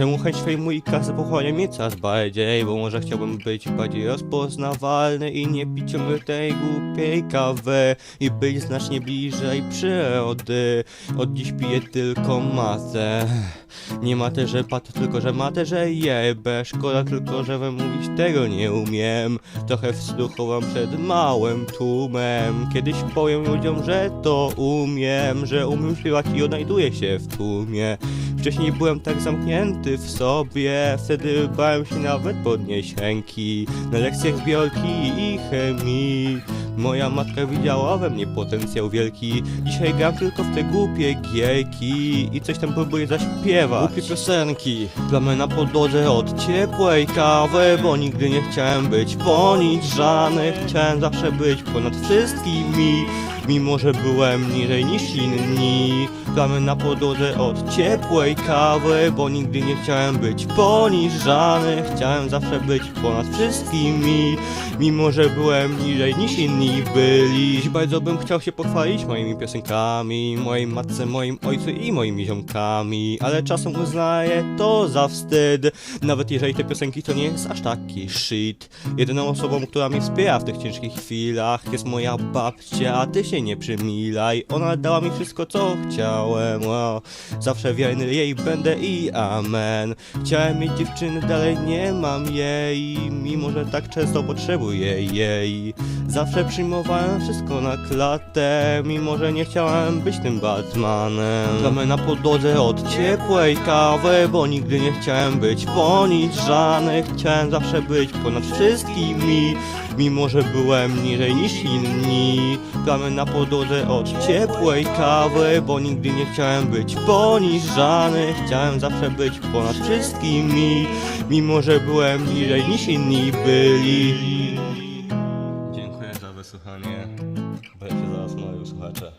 Czemu chęć fejmu i kasy pochłania mnie coraz bardziej? Bo może chciałbym być bardziej rozpoznawalny i nie pić ciągle tej głupiej kawy i być znacznie bliżej przyrody. Od dziś piję tylko matę. Nie matę, że pato, tylko że matę, że jebę. Szkoda tylko, że wymówić tego nie umiem. Trochę wstydu przed małym tłumem. Kiedyś powiem ludziom, że to umiem, że umiem śpiewać i odnajduję się w tłumie. Wcześniej byłem tak zamknięty w sobie, wtedy bałem się nawet podnieść ręki na lekcjach biologii i chemii. Moja matka widziała we mnie potencjał wielki. Dzisiaj gram tylko w te głupie gierki i coś tam próbuję zaśpiewać. Głupie piosenki, plamy na podłodze od ciepłej kawy, bo nigdy nie chciałem być poniżany. Chciałem zawsze być ponad wszystkimi, mimo że byłem niżej niż inni. Plamy na podłodze od ciepłej kawy, bo nigdy nie chciałem być poniżany. Chciałem zawsze być ponad wszystkimi, mimo że byłem niżej niż inni byli. Bardzo bym chciał się pochwalić moimi piosenkami, mojej matce, moim ojcu i moimi ziomkami, ale czasem uznaję to za wstyd, nawet jeżeli te piosenki to nie jest aż taki shit. Jedyną osobą, która mnie wspiera w tych ciężkich chwilach jest moja babcia, a ty się nie przymilaj, ona dała mi wszystko co chciałem, wow. zawsze wierny jej będę i amen. Chciałem mieć dziewczyny, dalej nie mam jej, mimo że tak często potrzebuję jej. Zawsze przyjmowałem wszystko na klatę, mimo że nie chciałem być tym Batmanem. Plamy na podłodze od ciepłej kawy, bo nigdy nie chciałem być poniżany. Chciałem zawsze być ponad wszystkimi, mimo że byłem niżej niż inni. Plamy na podłodze od ciepłej kawy, bo nigdy nie chciałem być poniżany. Chciałem zawsze być ponad wszystkimi, mimo że byłem niżej niż inni byli. Za wysłuchanie. Będę się zaraz mówił, słuchacze.